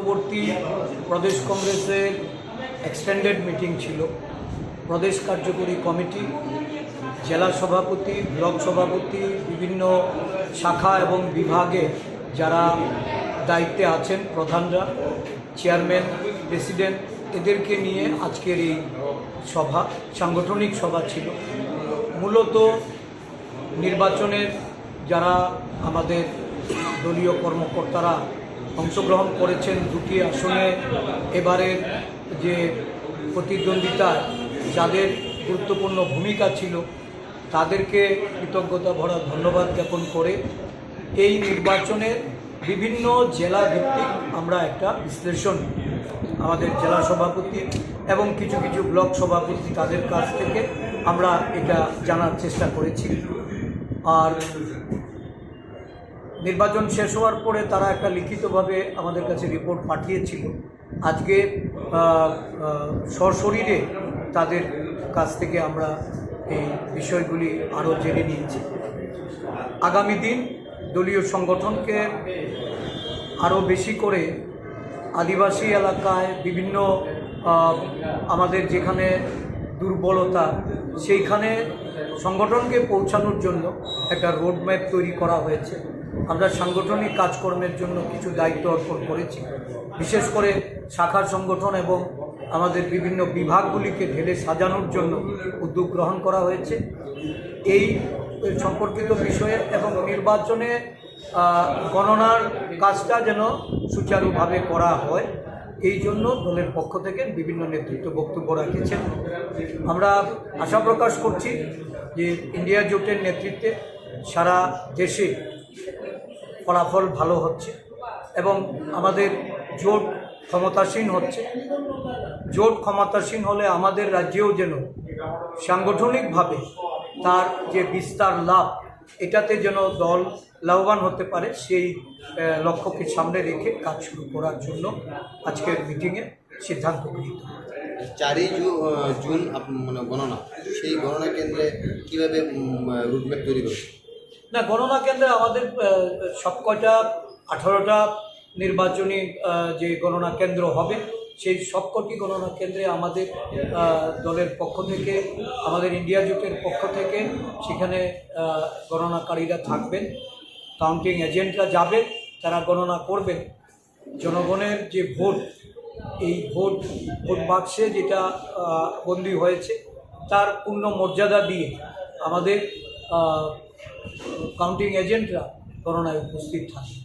পূর্ববর্তী প্রদেশ কংগ্রেসের extended meeting ছিল। প্রদেশ কার্যকরী কমিটি, জেলা সভাপতি, ব্লক সভাপতি, বিভিন্ন শাখা এবং বিভাগে যারা দায়িত্বে আছেন প্রধানরা চেয়ারম্যান প্রেসিডেন্ট এদেরকে নিয়ে আজকের এই সভা, সাংগঠনিক সভা ছিল। মূলত নির্বাচনের যারা আমাদের দলীয় কর্মকর্তারা অংশগ্রহণ করেছেন দুটি আসনে। এবারের যে প্রতিদ্বন্দ্বিতায় যাদের গুরুত্বপূর্ণ ভূমিকা ছিল, তাদেরকে কৃতজ্ঞতা ভরা ধন্যবাদ জ্ঞাপন করে এই নির্বাচনের বিভিন্ন জেলা ভিত্তিক আমরা একটা বিশ্লেষণ আমাদের জেলা সভাপতি এবং কিছু কিছু ব্লক সভাপতি তাদের কাছ থেকে আমরা এটা জানার চেষ্টা করেছি। আর নির্বাচন শেষ হওয়ার পরে তারা একটা লিখিতভাবে আমাদের কাছে রিপোর্ট পাঠিয়েছিল। আজকে সশরীরে তাদের কাছ থেকে আমরা এই বিষয়গুলি আরও জেনে নিয়েছি। আগামী দিন দলীয় সংগঠনকে আরও বেশি করে আদিবাসী এলাকায় বিভিন্ন আমাদের যেখানে দুর্বলতা, সেইখানে সংগঠনকে পৌঁছানোর জন্য একটা রোডম্যাপ তৈরি করা হয়েছে। আমরা সাংগঠনিক কাজকর্মের জন্য কিছু দায়িত্ব অর্পণ করেছি। বিশেষ করে শাখার সংগঠন এবং আমাদের বিভিন্ন বিভাগগুলিকে ঢেলে সাজানোর জন্য উদ্যোগ গ্রহণ করা হয়েছে। এই সম্পর্কিত বিষয়ে এবং নির্বাচনে গণনার কাজটা যেন সুচারুভাবে করা হয়, এই জন্য দলের পক্ষ থেকে বিভিন্ন নেতৃত্ব বক্তব্য রাখেছেন। আমরা আশা প্রকাশ করছি যে ইন্ডিয়া জোটের নেতৃত্বে সারা দেশে ফলাফল ভালো হচ্ছে এবং আমাদের জোট ক্ষমতাসীন হচ্ছে জোট ক্ষমতাসীন হলে আমাদের রাজ্যেও যেন সাংগঠনিকভাবে তার যে বিস্তার লাভ, এটাতে যেন দল লাভবান হতে পারে, সেই লক্ষ্যকে সামনে রেখে কাজ শুরু করার জন্য আজকের মিটিংয়ে সিদ্ধান্ত গৃহীত। চারই জুন মানে গণনা, সেই গণনা কেন্দ্রে কীভাবে রুটম্যাপ তৈরি করবে না গণনা কেন্দ্রে আমাদের আহ, সবকটা আঠারোটা নির্বাচনী যে গণনা কেন্দ্র হবে সেই সবকটি গণনা কেন্দ্রে আমাদের দলের পক্ষ থেকে আমাদের ইন্ডিয়া জোটের পক্ষ থেকে সেখানে গণনাকারীরা থাকবেন কাউন্টিং এজেন্টরা যাবেন তারা গণনা করবেন। জনগণের যে ভোট এই ভোট ভোট বাক্সে যেটা বন্দী হয়েছে তার পূর্ণ মর্যাদা দিয়ে আমাদের কাউন্টিং এজেন্টরা করোনায় উপস্থিত থাকে